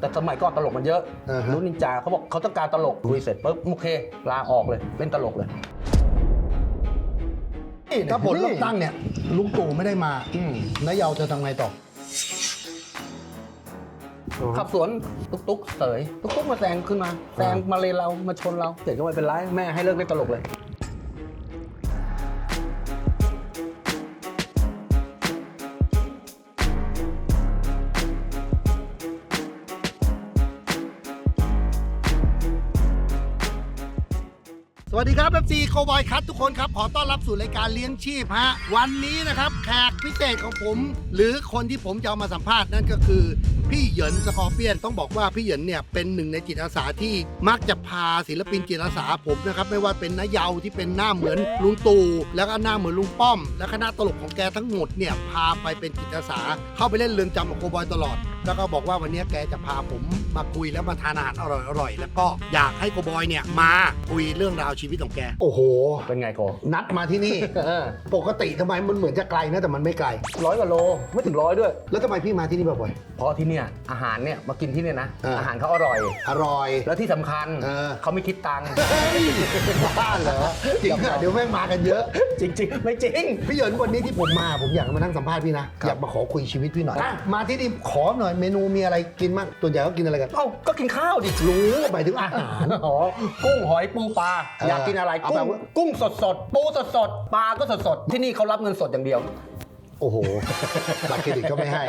แต่สมัยก่อนตลกมันเยอะอ่าฮะรู้นินจาเขาบอกเขาต้องการตลกคุยเสร็จปุ๊บโอเค ลาออกเลยเล่นตลกเลย ถ้าผลเลือกตั้งเนี่ยลุงตู่ไม่ได้มาอืม นายเยาวจะทำไงต่อ ขับสวนตุ๊กตุ๊กเสยตุ๊กตุ๊กมาแซงขึ้นมาแซงมาเลนเรามาชนเราเสร็จก็ไม่เป็นไรแม่ให้เลิกเล่นตลกเลย สวัสดีครับ FC โคบอยคัททุกคนครับ ขอต้อนรับสู่รายการเลี้ยงชีพฮะ วันนี้นะครับแขกพิเศษของผม หรือคนที่ผมจะเอามาสัมภาษณ์นั่นก็คือ พี่เหยินสกอร์เปียน ต้องบอกว่าพี่เหยินเนี่ยเป็นหนึ่งในจิตอาสาที่มักจะพาศิลปินจิตอาสาผมนะครับไม่ว่าเป็นน้าเยาที่เป็นหน้าเหมือนลุงตู่แล้วก็หน้าเหมือนลุงป้อม และคณะตลกของแกทั้งหมดเนี่ยพาไปเป็นจิตอาสาเข้าไปเล่นเรือนจำกับโคบอยตลอด แล้วก็บอกว่าวันนี้แกจะพาผมมาคุยแล้วมาทานอาหารอร่อยๆ แล้วก็อยากให้โคบอยเนี่ยมาคุยเรื่องราวชีวิตของแก โอ้โห เป็นไงโกนัดมาที่นี่ ปกติทำไมมันเหมือนจะไกลนะแต่มันไม่ไกล ร้อยกว่าโลไม่ถึงร้อยด้วย แล้วทำไมพี่มาที่นี่บ่อย เพราะที่เนี่ยอาหารเนี่ยมากินที่เนี่ยนะ เอออ อาหารเขาอร่อย ๆอร่อย แล้วที่สำคัญเออ เขาไม่คิดตังค์บ้าเหรอจริงอะเดี๋ยวแม่งมากันเยอะ จริง ๆ ไม่จริง พี่เหยินวันนี้ที่ผมมาผมอยากมานั่งสัมภาษณ์พี่นะ อยากมาขอคุยชีวิตพี่หน่อยอะมาที่นี่ขอหน่อยเมนูมีอะไรกินบ้างตัวใหญ่ก็กินอะไรกัน เอ้าก็กินข้าวดิรู้หมายถึงอาหาร อ๋อกุ้งหอยปูปลาเอออยอากกินอะไรเอากุ้แบงบว่ากุ้งสดสดๆปูสดสดๆปลาก็สดสดๆที่นี่เขารับเงินสดอย่างเดียว โอ้โห บัตรเครดิตก็ไม่ให้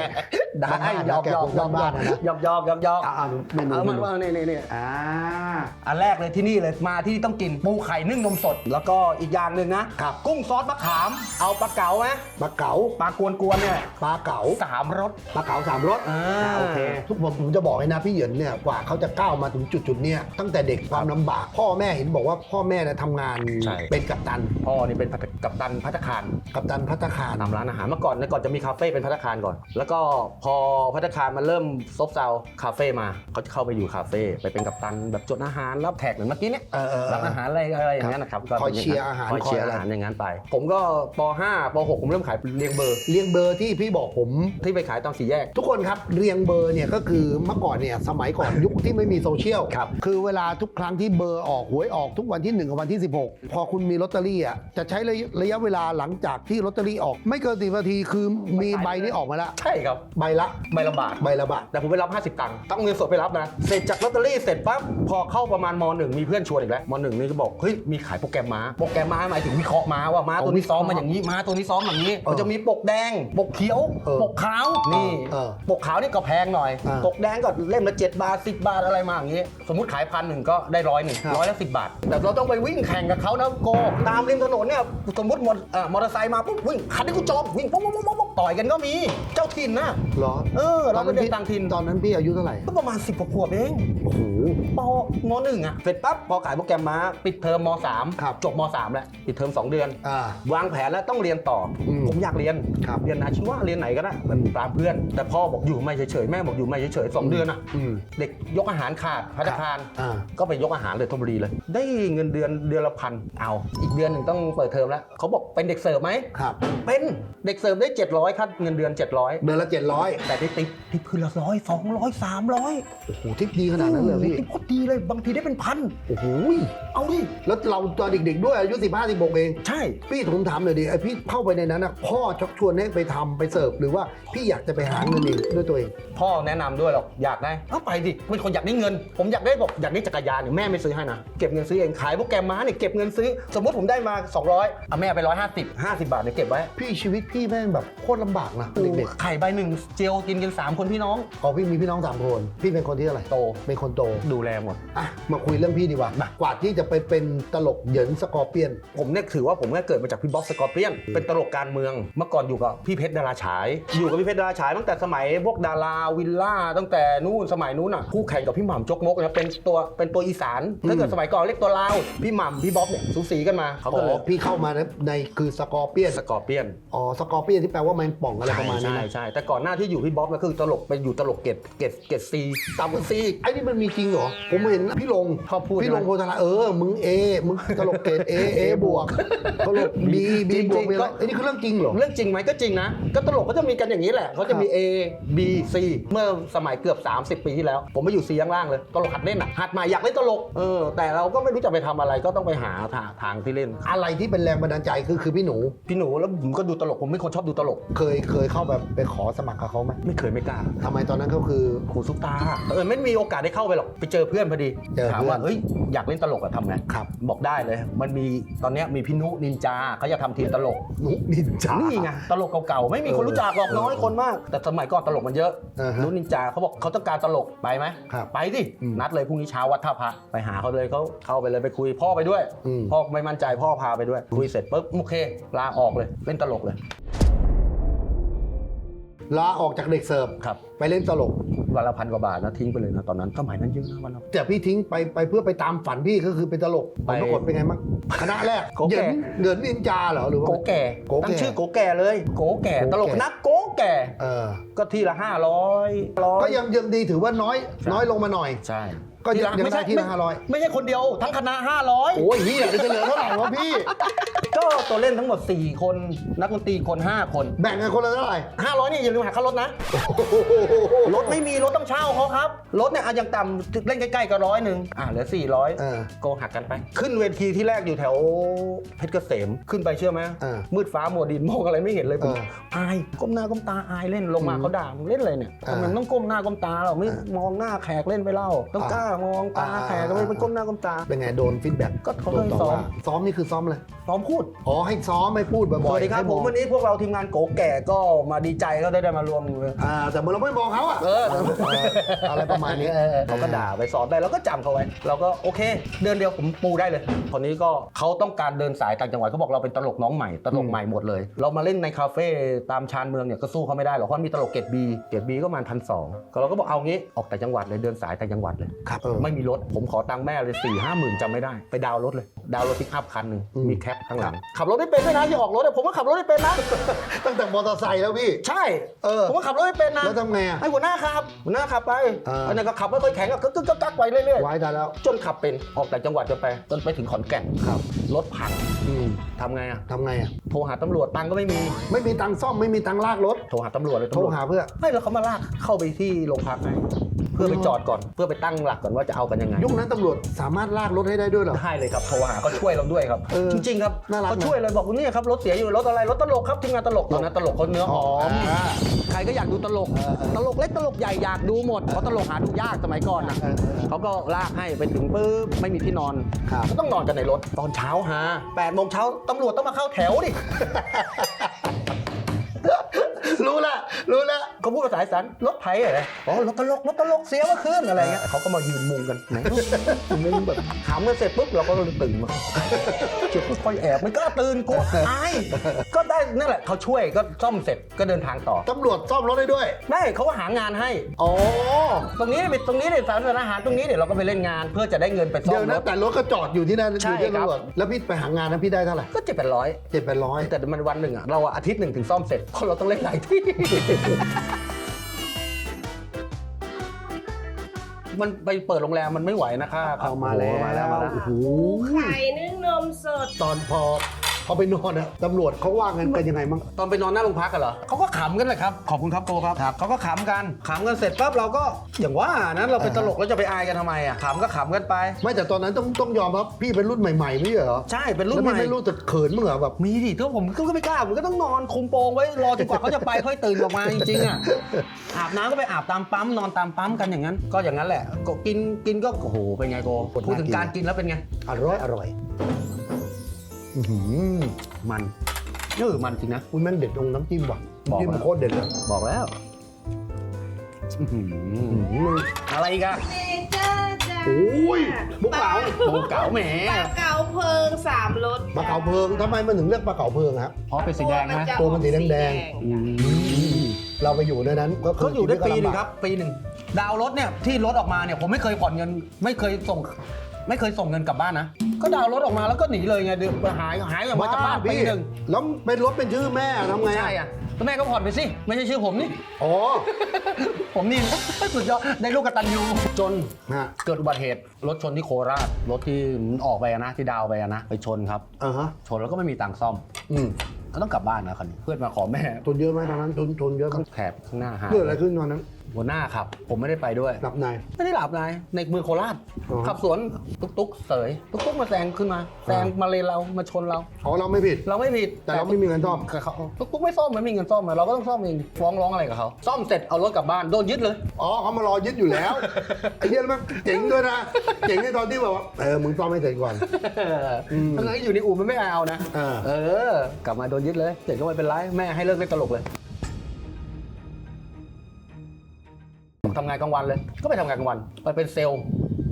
ได้บ้านๆยนะอกแกยอคกงยอกบ้านๆนะนะยอกยอกยอกยอกอ่าเมนูเอาเมมานูว่านี่นี่นี่อ่าอันแรกเลยที่นี่เลยมาที่นี่ต้องกินปูไข่นึ่งนมสด แล้วก็อีกอย่างหนึ่งนะครับกุ้งซอสมะขาม เอาปลาเก๋าไหมปลาเก๋าปลากวนกวนๆเนี่ยปลาเก๋าสามรสปลาเก๋าสามรสอ่าอ่าโอเคทุกผมผมจะบอกให้นะพี่เหยินเนี่ยกว่าเขาจะก้าวมาถึงจุดจุดๆเนี่ยตั้งแต่เด็กความลำบาก พ่อแม่เห็นบอกว่าพ่อแม่เนี่ยทำงานใช่เป็นกัปตันพ่อนี่เป็นกัปตันพัตตาคารกัปตันพัตตาคารทำร้านอาหารเมื่อก่อนเนี่ยก่อนจะมีคาเฟ่เป็นพัตตาคารก่อน แล้วก็พอพัตตาคารมันเริ่มซบเซาคาเฟ่มาเขาจะเข้าไปอยู่คาเฟ่ไปเป็นกัปตันแบบจดอาหารรับแขกเหมือนเมื่อกี้เนี่ยเออเออเออรับอาหารอะไรอะไรอย่างเงี้ยนะครับก็คอยป็นางนั้นเชียร์อาหารคอยเชียร์คอยอะไร อาหารอย่างนั้นไป ผมก็ป .5 ป .6 ผมเริ่มขายเรียงเบอร์เรียงเบอร์ที่พี่บอกผม ที่ไปขายตามสี่แยก ทุกคนครับเรียงเบอร์เนี่ยก็คือเมื่อก่อนเนี่ยสมัยก่อน ยุคที่ไม่มีโซเชียลครับคือเวลาทุกครั้งที่เบอร์ออกหวยออกทุกวันที่ 1 กับวันที่ 16 พอคุณมีลอตเตอรี่อะจะใช้ระยะระยะเวลาหลังจากที่ลอตเตอรี่ออกไม่เกินสิบนาทีคือมีใบนี้ออกมาแล้ว ใช่ครับ ใบละใบละบาทใบละบาทแต่ผมไปรับ 50 ตังค์ต้องเอาเงินสดไปรับนะ เสร็จจากลอตเตอรี่เสร็จปั๊บพอเข้าประมาณม .1 มีเพื่อนชวนอีกแล้วม .1 นี่ก็บอกเฮ้ยมีขายโปรแกรมม้าโปรแกรมม้าหมายถึงวิเคราะห์ม้าว่าม้าตัวนี้ซ้อมมาอย่างนี้ม้าตัวนี้ซ้อมอย่างนี้มันจะมีปกแดง ปกเขียวเออปกขาวนี่เออปกขาวนี่ก็แพงหน่อยอ่าปกแดงก็เล่มละ7บาท10บาทอะไรมาอย่างนี้ สมมติขายพันหนึ่งก็ได้ร้อยหนึ่งครับร้อยละสิบบาท แต่เราต้องไปวิ่งแข่งกับเขานะโกตามริมถนนเนี่ยสมมติมอเอ่อมอเตอร์ไซค์มาปุ๊บวิ่งคันนี้กูจองวิ่งปุ๊บปุ๊บปุ๊บปุ๊บต่อยกันก็มี เจ้าถิ่นนะเหรอเออ เราเป็นเด็กพี่ต่างถิ่นตอนนั้นพี่อายุเท่าไหร่ก็ประมาณ10กว่าขวบเองโอ้โหปมหนึ่งอะเสร็จปั๊บพอขายโปรแกรมมาปิดเทอมมสามครับจบมสามแล้วปิดเทอม2เดือน อ่า วางแผนแล้วต้องเรียนต่ออมผมอยากเรียน ครับเรียนอาชีวะเรียนไหนก็ได้เหมือนตามเพื่อน แต่พ่อบอกอยู่ไม่เฉยๆแม่บอกอยู่ไม่เฉยๆสองเดือนอะอืม เด็กยกอาหารขาดพัฒคารอ่า ก็ไปยกอาหารเลยทบุรีเลย ได้เงินเดือนเดือนละพันเอา อีกเดือนหนึ่งต้องเปิดเทอมแล้วเขาบอกเป็นเด็กเสิร์ฟไหม ครับ เป็นเด็กเสิร์ฟได้ 700ครับเงินเดือน 700 เดือนละเจ็ดร้อยแต่ได้ติ๊บที่พื้นละร้อยสองร้อยสามร้อยโอ้โหทิปดีขนาดนั้นเลยเหรอพี่โคตรดีเลยบางทีได้เป็นพัน โอ้โหเอาดิ แล้วเราตอนเด็กๆด้วยอายุ15 16เอง ใช่ พี่ผมถามหน่อยดิไอพี่เข้าไปในนั้นนะพ่อชักชวนให้ไปทำไปเสิร์ฟหรือว่าพี่อยากจะไปหาเงินเองด้วยตัวเอง พ่อแนะนำด้วยหรอกอยากได้เอาไปดิเป็นคนอยากได้เงิน ผมอยากได้บอกอยากได้จักรยานเนี่ยแม่ไม่ซื้อให้นะเก็บเงินซื้อเองขายโปรแกรมม้าเนี่ยเก็บเงินซื้อ สมมติผมได้มา 200เอาแม่ไป150 50 บาทเนี่ยเก็บไว้ พี่ชีวิตพี่แม่งแบบโคตรลำบากนะเด็กไข่ใบหนึ่งเจียวกินกัน 3 คนพี่น้อง ๆอ๋อพี่มีพี่น้องสามคนพี่เป็นคนที่เท่าไหร่โตเป็นคนโตดูแลหมด อะมาคุยเรื่องพี่ดีกว่ากว่าที่จะไปเป็นตลกเหยินสกอร์เปียน ผมเนี่ยถือว่าผมเนี่ยเกิดมาจากพี่บ๊อบสกอร์เปียน เป็นตลกการเมือง เมื่อก่อนอยู่กับพี่เพชรดาราฉาย อยู่กับพี่เพชรดาราฉายตั้งแต่สมัยพวกดาราวิลล่าตั้งแต่นู่นสมัยนู้นอะคู่แข่งกับพี่หม่ำจกมกนะเป็นตัวเป็นตัวอีสานถ้าเกิดสมัยก่อนเรียกตัวลาวพี่หม่ำพี่บ๊อบเนี่ยสูสีกันมาเขาอ๋ก็เลยอพี่เข้ามาในในคือสกอร์เปียนสกอร์เปียน อ๋อสกอร์เปียนที่แปลว่าแมงป่องอะไรประมาณนี้ใช่นะใช่แต่ก่อนหน้าที่อยู่พี่บ๊อบก็คือตลกไปอยู่ตลกเกตเกตเกตซีต่ำกว่าซีไอ้นี่มันมีจริงเหรอ ผมเห็นพี่ลงชอบพูดพี่ลงใช่ไหม โพธาราเออ มึงเอ มึงตลกเกรดเอเอบวกตลกบีบีบวกมีอะไรไอ้นี่คือเรื่องจริงเหรอ เรื่องจริงไหมก็จริงนะ ก็ตลกก็จะมีกันอย่างนี้แหละเขาจะมี A B C เมื่อสมัยเกือบ 30 ปีที่แล้ว ผมไปอยู่ซีข้างล่างเลยตลกหัดเล่นอะหัดใหม่อยากเล่นตลกเออแต่เราก็ไม่รู้จะไปทำอะไรก็ต้องไปหาทางทางที่เล่น อะไรที่เป็นแรงบันดาลใจคือคือพี่หนู พี่หนูแล้วผมก็ดูตลกผมเป็นคนชอบดูตลก เคยเคยเข้าแบบไปขอสมัครกับเขาไหมไม่เคยไม่กล้าทำไมตอนนั้นเขาคือครูซุปตาเออไม่มีโอกาสได้เข้าไปหรอกไปเจอเพื่อนพอดีเจอถามเพื่อนว่าเฮ้ยอยากเล่นตลกอะทำไงครับ บอกได้เลย มันมีตอนเนี้ยมีพี่นุนินจาเขาจะทำทีมตลกหนูนินจานี่ไงตลกเก่าๆไม่มีคนเออรู้จักหรอกน้อยคนมาก แต่สมัยก่อนตลกมันเยอะอ่าฮะนุนินจาเขาบอกเขาต้องการตลกไปไหมครับไปดิอืมนัดเลยพรุ่งนี้เช้าวัดท่าพระไปหาเขาเลยเขาเข้าไปเลยไปคุยพ่อไปด้วยอืม พ่อไม่มั่นใจพ่อพาไปด้วยคุยเสร็จปุ๊บโอเคลาออกเลยเล่นตลกเลย ลาออกจากเด็กเสิร์ฟครับ ไปเล่นตลกวันละพันกว่าบาทนะทิ้งไปเลยนะตอนนั้นสมัยนั้นเยอะนะวันละ แต่พี่ทิ้งไปไปเพื่อไปตามฝันพี่ก็คือเป็นตลกผไปลปรากฏเป็นไงบ้างคณะแรกโกแก่ เหยินเหยินนินจาเหรอหรือว่า โกแก่โกแก่ตั้งชื่อโกแก่เลย โกแก่ โกแก่ ตลกนักโกแก่ เออก็ทีละห้าร้อยร้อยก็ยังยังดีถือว่าน้อยใช่น้อยลงมาหน่อย ใช่ ก็ยังยังได้ทีละไม่ห้าร้อยไม่ใช่คนเดียวทั้งคณะห้าร้อยโอ้ยเฮียจะเหลือเท่าไหร่วะพี่ ก็ตัวเล่นทั้งหมด 4 คน นักดนตรีคน 5 คน แบ่งกันคนละเท่าไหร่ 500นี่อย่าลืมหักค่ารถนะ รถไม่มีรถต้องเช่าเขาครับ รถเนี่ยอายังต่ำเล่นใกล้ๆก็ร้อยหนึ่งอ่าเหลือ เออ400โกหักกันไป ขึ้นเวทีที่แรกอยู่แถวเพชรเกษมขึ้นไปเชื่อไหมเออมืดฟ้ามัวดินมองอะไรไม่เห็นเลยผมเอออายก้มหน้าก้มตาอายเล่นลงมาอืมเขาด่ามึงเล่นอะไรเนี่ยอ่าทำไมต้องก้มหน้าก้มตาเราไม่อ่ามองหน้าแขกเล่นไปเล่าต้องอ่ากล้ามองตาอ่าแขกก็ไม่ไปก้มหน้าก้มตา เป็นไงโดนฟีดแบ็กก็เขาโดนต่อให้ซ้อม ว่าซ้อมนี่คือซ้อมเลยซ้อมพูด อ๋อให้ซ้อมให้พูดบ่อยๆสวัสดีครับให้ผมองวันนี้พวกเราทีมงานโกแก่ก็มาดีใจก็ได้ได้มารวมอ่าแต่เราไม่มองเขาอะเออเอออะไรประมาณนี้เขาก็ด่าไปสอนได้เราก็จำเขาไว้ เราก็โอเค เดือนเดียวผมปูได้เลยคนนี้ก็เขาต้องการเดินสายต่างจังหวัดเขาบอกเราเป็นตลกน้องใหม่ตลกใหม่หมดเลย เรามาเล่นในคาเฟ่ตามชานเมืองเนี่ยก็สู้เขาไม่ได้หรอกเพราะมีตลกเกตบีเกตบีก็ประมาณพันสองเราก็บอกเอางี้ออกแต่จังหวัดเลยเดินสายแต่างจังหวัดเลย ครับเออไม่มีรถ ผมขอตังค์แม่เลย4ี่ห้าหมื่นจำไม่ได้ ไปดาวน์รถเลย ดาวน์รถพิกอัพคันหนึ่งอืมมีแคปข้างหลัง ขับรถไม่เป็นด้วยนะที่ออกรถอะผมก็ขับรถไม่เป็นนะ ตั้งแต่มอเตอร์ไซค์แล้วพี่ ใช่เออผมก็ขับรถไม่เป็นนะแล้วทำไงอะให้หัวหน้าขับหัวหน้าขับไปอ่าอันนั้นก็ขับไม่ค่อยแข็งก็กึกกึกกักกักไปเรื่อยไว้ได้แล้วๆจนขับเป็นออกจากจังหวัดจนไปจนไปถึงขอนแก่นครับรถพังอืมทำไงอะทำไงอะโทรหาตำรวจตังค์ก็ไม่มี ไม่มีตังค์ซ่อมไม่มีตังค์ลากรถโทรหาตำรวจเลยโทรตำรวจหาเพื่อไม่แล้วเขามาลากเข้าไปที่โรงพักให้เพื่อไปจอดก่อน เพื่อไปตั้งหลักก่อนว่าจะเอากันยังไงยุคนั้นตำรวจสามารถลากรถให้ได้ด้วยเหรอได้เลยครับโทรหาก็ช่วยเราด้วยครับเออจริงๆครับน่ารักนะเขาช่วยเลยบอกว่าเนี่ยครับรถเสียอยู่รถอะไรรถตลกครับทีมงานตลกตอนนั้นตลกเขาเนื้อหอมอ่าใครก็อยากดูตลกเออเออตลกเล็กตลกใหญ่อยากดูหมดเพราะตลกหาดูยากสมัยก่อนนะเออเออเขาก็ลากให้ไปถึงปุ๊บไม่มีที่นอนครับก็ต้องนอนกันในรถตอนเช้าฮะแปดโมงเช้าตำรวจต้องมาเข้าแถวดิรู้ละรู้ละ เขาพูดภาษาอีสานรถไถอะไรอ๋อรถตลกรถตลกเสียเมื่อคืนอะไรเงี้ยเขาก็มายืนมุงกันไหนมุงแบบถามกันเสร็จปุ๊บเราก็ตื่นมาเจ็บค่อยๆแอบไม่กล้าตื่นกลัวอายก็ได้นั่นแหละเขาช่วยก็ซ่อมเสร็จก็เดินทางต่อตำรวจซ่อมรถได้ด้วย ได้เขาก็หางานให้อ๋อตรงนี้ไปตรงนี้เนี่ยสารอาหารตรงนี้เดี๋ยวเราก็ไปเล่นงาน เพื่อจะได้เงินไปซ่เดี๋อยวมรนะถ แต่รถก็จอดอยู่ที่นั่นใช่อยู่ที่ครับ ตำรวจแล้วพี่ไปหางานนะพี่ได้เท่าไหร่ก็เจ็ดแปดร้อย เจ็ดแปดร้อย แต่มันวันหนึ่งอะเราอะอาทิตย์หนึ่งถึงซ่อมเสร็จเพราะเราต้องเล่นหลายที่ มันไปเปิดโรงแรมมันไม่ไหวนะคะรับเอามาแล้วโอ้โหมาแล้วมาแล้ว โอ้โหไข่นึ่งนมสด ตอนพอ พอไปนอนอะตำรวจเขาว่างันกันยังไงมั้งตอนไปนอนหน้าโรงพักกันเหรอเขาก็ขำกันเลยครับ ขอบคุณครับโกครับเขาก็ขำกันขำกันเสร็จปั๊บเราก็อย่างว่านั้นเราเป็นตลกแล้วจะไปอายกันทำไมอะขำก็ขำกันไป ไม่แต่ตอนนั้นต้องต้องยอมรับพี่เป็นรุ่นใหม่ๆไม่ใช่เหรอใช่เป็นรุ่แล้วนใหพี่ม่ไม่รู้แต่เขินมึงเหรอแบบ มีดิก็ผมก็ไม่กล้าผมก็ต้องนอนคุมโปงไว้รอจนกว่าเขาจะไปค่อยตื่นออกมาจริงๆอะอาบน้ำก็ไปอาบตามปั๊มนอนตามปั๊มกันอย่างนั้น ก็อย่างนั้นแหละก็กินกินก็โอ้โหเป็นไงโกคนน่าพูดถึงกินการกินแล้วเป็นไง อร่อยอร่อย อื้อหือมันเออมันจริงนะ อุ้ยแม่งเด็ดตรงน้ำจิ้มว่ะบอกน้ำจิ้มแล้ว โคตรเด็ดเลยบอกแล้วอื้อหืออื้อหืออะไรอีกันเนเจอร์จ้าโอ้ยบุกเหลาโบเก๋าแหมปลาเก๋าเพลิงสามรสปลาเก๋าเพลิงทำไมมันถึงเรียกปลาเก๋าเพลิงครับ เพราะเป็นสีแดงนะจะตัวมันสีแดงๆออกเราไปอยู่ในนั้นก็คืเขาอยู่ได้ชีปีวิตหนึ่งลำากครับ ปีหนึ่งดาวน์รถเนี่ยที่รถออกมาเนี่ยผมไม่เคยผ่อนเงิน ไม่เคยส่ง ไม่เคยส่งเงินกลับบ้านนะ ก็ดาวน์รถออกมาแล้วก็หนีเลยไงเดือนหายหายออกมาจากบ้านปีพี่หนึ่งแล้วเป็นรถเป็นชื่อแม่ทำไงใช่อะแล้วแม่ก็ผ่อนไปสิ ไม่ใช่ชื่อผมนี่อ๋อผมนี่สุดยอดได้ลูกกตันยูจนฮะเกิดอุบัติเหตุรถชนที่โคราชรถที่มันออกไปอะนะที่ดาวไปอะนะไปชนครับอ่าฮะชนแล้วก็ไม่มีตังค์ซ่อม อืมก็ต้องกลับบ้านนะคันนี้เพื่อนมาขอแม่ทุนเยอะไหมตอนนั้นทุนทุนเยอะไหมแถบข้างหน้าหายเกิดอะไรขึ้นตอนนั้น หัวหน้าครับ ผมไม่ได้ไปด้วย หลับใน ไม่ได้หลับนายในเมืองโคราชอ๋อ ขับสวนตุ๊กตุ๊กเสยตุ๊กตุ๊กมาแซงขึ้นมาแซงมาเลนเรามาชนเรา อ๋อเราไม่ผิด เราไม่ผิดแต่เราไม่มีเงินซ่อมเขาตุ๊กตุ๊กไม่ซ่อมไม่มีเงินซ่อมอะเราก็ต้องซ่อมเองฟ้องร้องอะไรกับเขาซ่อมเสร็จเอารถกลับบ้านโดนยึดเลย อ๋อเขามารอยึดอยู่แล้ว ไอ้เหี้ยแล้วมันเจ๋งด้วยนะ เจ๋งในตอนที่แบบว่าเออมึงซ่อมให้เสร็จก่อนอืมทั้งนั้นอยู่ในอู่มันไม่เอานะอ่าเออ กลับมาโดนยึดเลยเสร็จก็ไม่เป็นไรแม่ให้เลิกเล่นตลกเลย ทำงานกลางวันเลย ก็ไปทำงานกลางวันไปเป็นเซลล์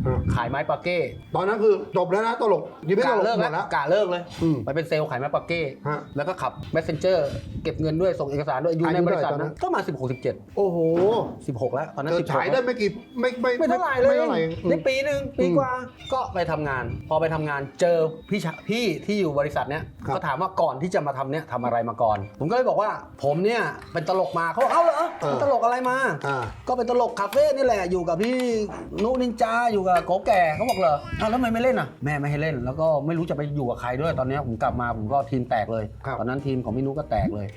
ฮะขายไม้ปาเก้ตอนนั้นคือจบแล้วนะตลกยังไม่ตกะลกเลิกหมแล้วดแล้วกะเลิกเลยอืมไปเป็นเซลล์ขายไม้ปาเก้ฮะแล้วก็ขับ messenger เก็บเงินด้วยส่งเอกสารด้วยอยู่อายุในบริษัทเท่าไหร่ตอนนั้นั้น นก็มา 16 17 โอ้โห16 แล้วตอนนั้นเกิด16ฉายได้ไม่กี่ไม่ไม่ไม่เท่าไหร่เลยไม่เท่าไหร่อืม ได้ปีหนึ่งปีอืมกว่าก็ไปทำงาน พอไปทำงานเจอพี่ชะพี่ที่อยู่บริษัทเนี้ยครับ ก็ถามว่าก่อนที่จะมาทำเนี้ยทำอะไรมาก่อน ผมก็เลยบอกว่าผมเนี่ยเป็นตลกมาเขาบอกเอ้าเหรอเป็นตลกอะไรมา อ่า ก็เป็นตลกคาเฟ่นี่แหละอยู่กับพี่นุนินจาอยู่กับโกแก่เขาบอกเหรออ้าวแล้วทำไมไม่เล่นอะ แม่ไม่ให้เล่น แล้วก็ไม่รู้จะไปอยู่กับใครด้วยตอนเนี้ยผมกลับมาผมก็ทีมแตกเลย ครับ ตอนนั้นทีมของพี่นุก็แตกเลย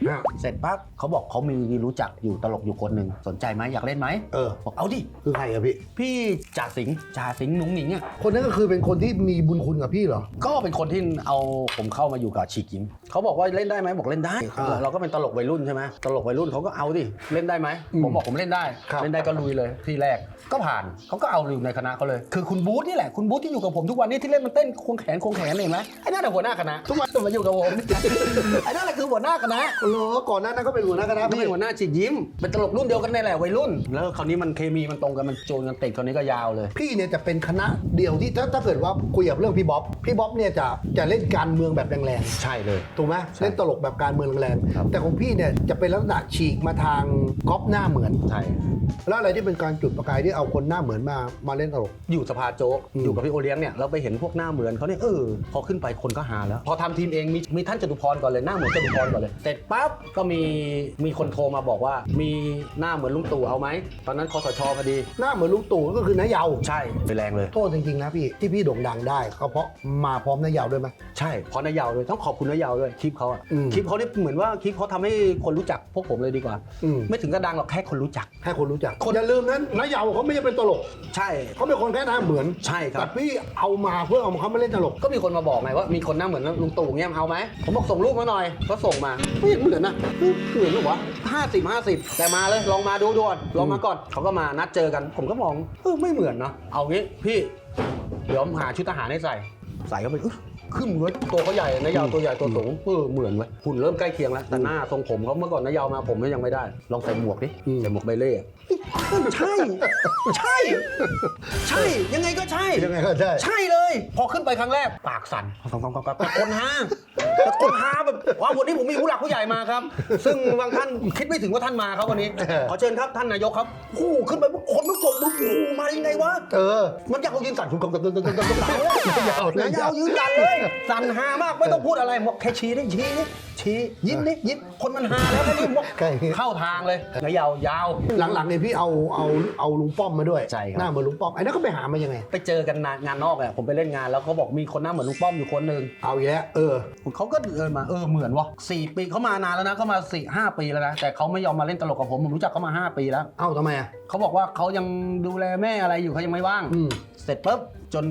เสร็จปั๊บเขาบอกเขามีรู้จักอยู่ตลกอยู่คนหนึ่งสนใจไหมอยากเล่นไหมเออ บอกเอาดิคือใครอะพี่ พี่จ่าสิงห์จ่าสิงห์หนุ่งหนิงอะคนนั้นก็คือเป็นคนที่มีบุญคุณกับพี่เหรอ ก็เป็นคนที่เอาผมเข้ามาอยู่กับฉีกยิ้มเขาบอกว่าเล่นได้ไหมบอกเล่นได้อ่าเราก็เป็นตลกวัยรุ่นใช่ไหมตลกวัยรุ่นเขาก็เอาดิเล่นได้ไหมอืมผมบอกผมเล่นได้ ครับ เล่นได้ก็ลุยเลยที่แรกก็ผ่านเขาก็เอาอยู่ในคณะเขาเลยคือคุณบูธนี่แหละคุณบูธที่อยู่กับผมทุกวันนี้ที่เล่นมันเต้นควงแขนควงแขนเห็นไหมไอ้นั่นแหละหัวหน้าคณะทุกวันมาอยู่กับผมไอ้นั่นแหละคือหัวหน้าคณะเหรอก่อนหน้านั้นก็เป็นหัวหน้าคณะก็พี่เป็นหัวหน้าฉีกยิ้มเป็นตลกรุ่นเดียวกันนี่แหละวัยรุ่น แล้วคราวนี้มันเคมีมันตรงกันมันโจนกันติดคราวนี้ก็ยาวเลย พี่เนี่ยจะเป็นคณะเดียวที่ถ้าถ้าเกิดว่าคุยกับเรื่องพี่บ๊อบพี่บ๊อบเนี่ยจะจะเล่นการเมืองแบบแรงใช่เลยๆถูกไหมใช่เล่นตลกแบบการเมืองแรงครับๆแต่ของพี่เนี่ยจะเป็นลักษณะฉีกมาทางก๊อปหน้าเหมือนใช่แล้วอะไรที่เป็นการจุดประกายที่เอาคนหน้าเหมือนมามาเล่นตลกอยู่สภาโจ๊กอืมอยู่กับพี่โอเลี้ยงเนี่ยเราไปเห็นพวกหน้าเหมือนเขาเนี่ยเออพอขึ้นไปคนก็หาแล้ว พอทำทีมเองมีมีท่านจตุพรก่อนเลยหน้าเหมือนจตุพรก่อนเลยเสร็จปั๊บก็มีมีคนโทรมาบอกว่า มีหน้าเหมือนลุงตู่เอาไหมตอนนั้นคอสชพอดี หน้าเหมือนลุงตู่ก็คือน้าเยาวใช่ไปแรงเลยโทษจริงๆนะพี่ที่พี่โด่งดังได้ก็เพราะมาพร้อมน้าเยาวด้วยไหมใช่เพราะนายยาวเลยต้องขอบคุณนายยาวด้วยคลิปเขาอะอืมคลิปเขาเนี่ยเหมือนว่าคลิปเขาทำให้คนรู้จักพวกผมเลยดีกว่าอืมไม่ถึงกับดังหรอกแค่คนรู้จักให้คนรู้จักคนอย่าลืมนั้นน้าเยาวเขาไม่ใช่เป็นตลกใช่เขาเป็นคนแค่หน้าเหมือนใช่คแต่รับพี่เอามาเพื่อเอาเขามาเล่นตลก ก็มีคนมาบอกไงว่ามีคนหน้าเหมือนลุงตู่เงี้ยเอาไหมผมบอกส่งรูปมาหน่อยก็ส่งมาไม่เห็นเหมือนนะเฮ้ยเหมือนหรอวะห้าสิบห้าสิบแต่มาเลยลองมาดูด่วนลองมาก่อนเขาก็มานัดเจอกัน ผมก็มองเออไม่เหมือนเนาะเอางี้พี่เดี๋ยวผมหาชุดทหารให้ใส่ ใส่เข้าไปอุ๊ย ขึ้นเหมือนตัวเขาใหญ่นะยาวตัวใหญ่ตัวสูงเออเหมือนเว้ยหุ่นเริ่มใกล้เคียงแล้วแต่หน้าทรงผมเขาเมื่อก่อนนะยาวมาผมยังไม่ได้ ลองใส่หมวกดิอืมใส่หมวกใบเล่อะเฮ้ยใช่ ใช่ ใช่ ยังไงก็ใช่ ยังไงก็ได้ใช่เลย พอขึ้นไปครั้งแรกปากสั่นกองกองกองตะโกนฮาตะโกนฮาแบบว่าวันนี้ผมมีผู้หลักผู้ใหญ่มาครับ ซึ่งบางท่านคิดไม่ถึงว่าท่านมาครับวันนี้เออขอเชิญครับท่านนายกครับโอ้โหขึ้นไปปุ๊บคนมันปรบมือโอ้โหมายังไงวะ เออ มันอยากเอายืนสั่นคุณกำกับกำกับกำกับกำกับเลยยาวเลยนายาวยืนสั่นเลยสั่นฮามากไม่ต้องพูดอะไรบอกแค่ชี้ได้ชี้ดิชี้ยิ้มดิยิ้มคนมันฮาแล้วแค่นี้บอกแค่นี้เข้าทางเลยนายาวยาว หลังๆเนี่ยพี่เอาเอาเอาลุงป้อมมาด้วยใช่ครับ หน้าเหมือนลุงป้อมไอ้นั่นก็ไปหามายังไง ไปเจอกันงานงานนอกอะผมไปเล่นงานแล้วเขาบอกมีคนหน้าเหมือนลุงป้อมอยู่คนหนึ่งเอาอีกแล้วเออ เขาก็เดินมาเออเหมือนวะสี่ปีเขามานานแล้วนะเขามาสี่ห้าปีแล้วนะแต่เขาไม่ยอมมาเล่นตลกกับผมผมรู้จักเขามาห้าปีแล้ว เอ้าทำไมอะ เขาบอกว่าเขายังดูแลแม่อะไรอยู่เขายังไม่ว่าง อืม เสร็จปุ๊บจน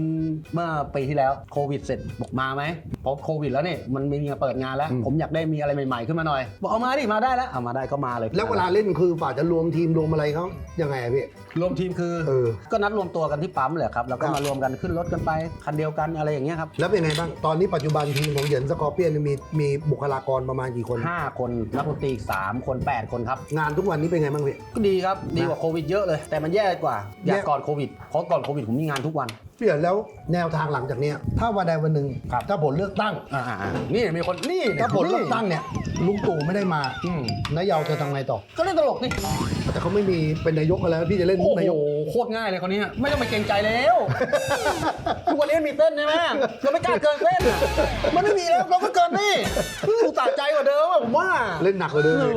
เมื่อปีที่แล้วโควิดเสร็จบอกมาไหมเพราะโควิดแล้วเนี่ยมันมีเปิดงานแล้วอืมผมอยากได้มีอะไรใหม่ๆขึ้นมาหน่อย บอกเอามาดิมาได้แล้วเอามาได้ก็มาเลย แล้วเวลาเล่นคือฝ่าจะรวมทีมรวมอะไรเขายังไงอะพี่ รวมทีมคือเออก็นัดรวมตัวกันที่ปั๊มเลยครับแล้วก็ครับ มารวมกันขึ้นรถกันไปคันเดียวกันอะไรอย่างเงี้ยครับแล้วเป็นไงบ้าง ตอนนี้ปัจจุบันทีมของเหยินสกอร์เปียนมีมีบุคลากรประมาณกี่คน ห้าคนนักดนตรีอีกสามคนแปดคนครับ งานทุกวันนี้เป็นไงบ้างพี่ ก็ดีครับ ดีกว่าโควิดเยอะเลย แต่มันแย่กว่า อยากแย่ก่อนโควิดเพราะก่อนโควิดผมมีงานทุกวัน พี่เห็นแล้วแนวทางหลังจากเนี้ยถ้าวันใดวันหนึ่งครับ ถ้าผลเลือกตั้ง อ่าๆนี่มีคนนี่ถ้าผลเลือกตั้งเนี่ยลุงตู่ไม่ได้มาอืมนายาวจะทำไงต่อ ก็เล่นตลกนี่แต่เขาไม่มีเป็นนายกกันแล้วพี่จะเล่นมุโอ้กนายกโหโคตรง่ายเลยคนนี้ไม่ต้องไปเกรงใจแล้ว ทุกวันนี้มีเต้นใช่ไหมเราไม่กล้าเกินเส้นมันไม่มีแล้วเราก็เกินนี่กูตาใจกว่าเดิมอะผมว่า เล่นหนักกว่าเดิมอีก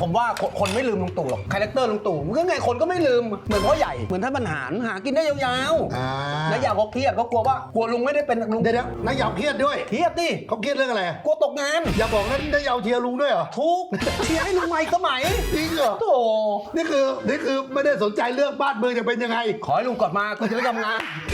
ผมว่าคนคนไม่ลืมลุงตู่หรอกคาแรคเตอร์ลุงตู่มันก็ไงคนก็ไม่ลืม เหมือนพ่อใหญ่ เหมือนท่านบรรหารหากินได้ยาวอ่า ๆแล้วอยากเขาเครียดเขากลัวว่ากลัวลุงไม่ได้เป็นลุงเดี๋ยวๆนายาวเครียดด้วยเครียดดิเขาเครียดเรื่องอะไรอะกลัวตกงาน อย่าบอกนะนายาวเชียร์ลุงด้วยเหรอทุกเชียร์ให้ลุงใหม่สมัยจริงเหรอโถนี่คือนี่คือไม่ได้สนใจเรื่องบ้านเมืองจะเป็นยังไง ขอให้ลุงกลับมากูจะได้ทำงานกลาย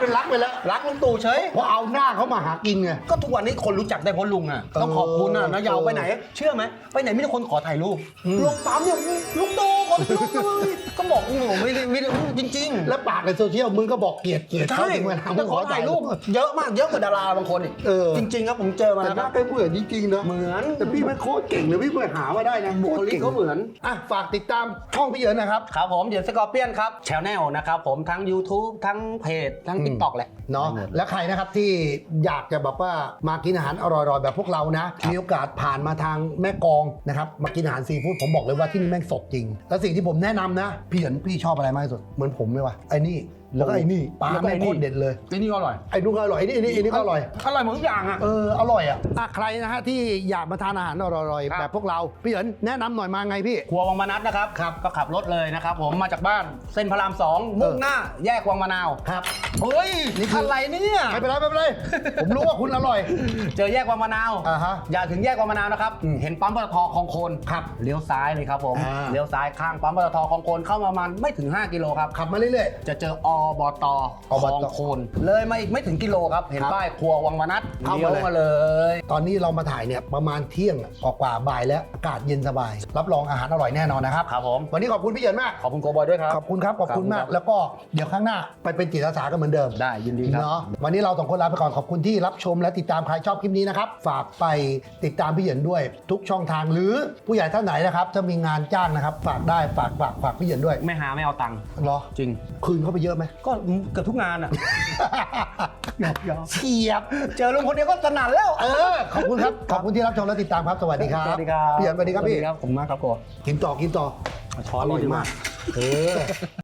เป็นรักไปแล้ว รักลุงตู่เฉย เพราะเอาหน้าเขามาหากินไง ก็ทุกวันนี้คนรู้จักได้เพราะลุงอะ ต้องขอบคุณอะนะยาวไปไหน เชื่อไหม ไปไหนมีแต่คนขอถ่ายรูปลงปั๊มเนี่ยลุงตู่ขอถ่ายรูปเลยก็บอกโอ้โหไม่ได้ไม่ได้จริงแล้วปากในโซเชียลมึงก็บอกเกลียดเกลียดๆเขาใช่ถึงเวลาจะขอถ่ายรูปเยอะมากเยอะกว่าดาราบางคนอีกเออจริงๆครับผมเจอมาแต่แล้วหคน้ารับเป็นเหมือนจริงๆนะเหมือน แต่พี่ไม่โคตรเก่งเลยพี่ไปหามาได้นะบุคลิกเขาเหมือน อะฝากติดตามช่องพี่เหยินนะครับ ครับผมเดี๋ยวสกอร์เปียนครับชแนลนะครับผมทั้ง YouTube ทั้งเพจทั้งอืมทิกตอกแหละเนาะและใครนะครับที่อยากจะแบบว่ามากินอาหารอร่อยๆ แบบพวกเรานะ มีโอกาสผ่านมาทางแม่กลองนะครับมากินอาหารซีฟู้ดผมบอกเลยว่าที่นี่แม่งสดจริง แล้วสิ่งที่ผมแนะนำนะพี่เหยินพี่ชอบอะไรมากที่สุดเหมือนผมเลยวะไอ้นี่ แล้วก็ไอ้นี่ปลาแล้วก็แม่ไอ้งนี่ โคตรเด็ดเลยไอ้นี่ก็อร่อยไอ้นู่นก็อร่อยไอ้นี่ไอ้นี่ไอ้นี่ก็อร่อย อร่อยหมดทุกอย่างอะ เอออร่อยอะอะใครนะฮะที่อยากมาทานอาหารอร่อยครับๆแบบพวกเราพี่เหยินแนะนำหน่อยมาไงพี่ ครัววังมนัสนะครับครับก็ขับรถเลยนะครับผมมาจากบ้านเส้นพระรามสองมุ่งหน้าแยกวังมะนาวครับ เฮ้ยนี่คืออ อะไรเนี่ยไม่เป็นไรไม่เป็นไรผมรู้ว่าคุณอร่อย เจอแยกวังมะนาวอ่าฮะอย่าถึงแยกวังมะนาวนะครับ เห็นปั๊มปตทคลองโคนครับเลี้ยวซ้ายเลยครับผมอ่า เลี้ยวซ้ายข้างปั๊มปตทคลองโคนเข้ามาประมาณไม่ถึง 5 กิโลครับ ขับมาเรื่อยจะเจออบตอบคตลองโคนเลยมาอีกไม่ถึงกิโลครับ เห็นครับป้ายครัววังมนัสเข้าเลี้มายวเลย มาเลยๆตอนนี้เรามาถ่ายเนี่ยประมาณเที่ยงออกกว่าบ่ายแล้วอากาศเย็นสบาย รับรองอาหารอร่อยแน่นอนนะครับ ครับผม วันนี้ขอบคุณพี่เหยินมาก ขอบคุณโกบอยด้วยครับ ขอบคุณครับ ขอบคุณมากครับแล้วก็เดี๋ยวข้างหน้าไปเป็นจิตอาสากันเหมือนเดิม ได้ยินดีครับ เนาะวันนี้เราสองคนลาไปก่อนขอบคุณที่รับชมและติดตามใครชอบคลิปนี้นะครับ ฝากไปติดตามพี่เหยินด้วย ทุกช่องทางหรือผู้ใหญ่ท่านไหนนะครับถ้ามีงานจ้างนะครับ ฝากได้ฝากฝากฝากพี่เหยินด้วยไม่หาไม่เอาตังค์เหรอจริง คืนเข้าไปเยอะไหมก็เกือบทุกงานอะเฉียบ เจอลุงคนเดียวก็สนั่นแล้ว เออ ขอบคุณครับ ขอบคุณที่รับชมและติดตามครับ สวัสดีครับ สวัสดีครับ พี่เหยินสวัสดีครับพี่ผมมากครับโกกินต่อ กินต่อ ช้อนอร่อยดีมาก เออ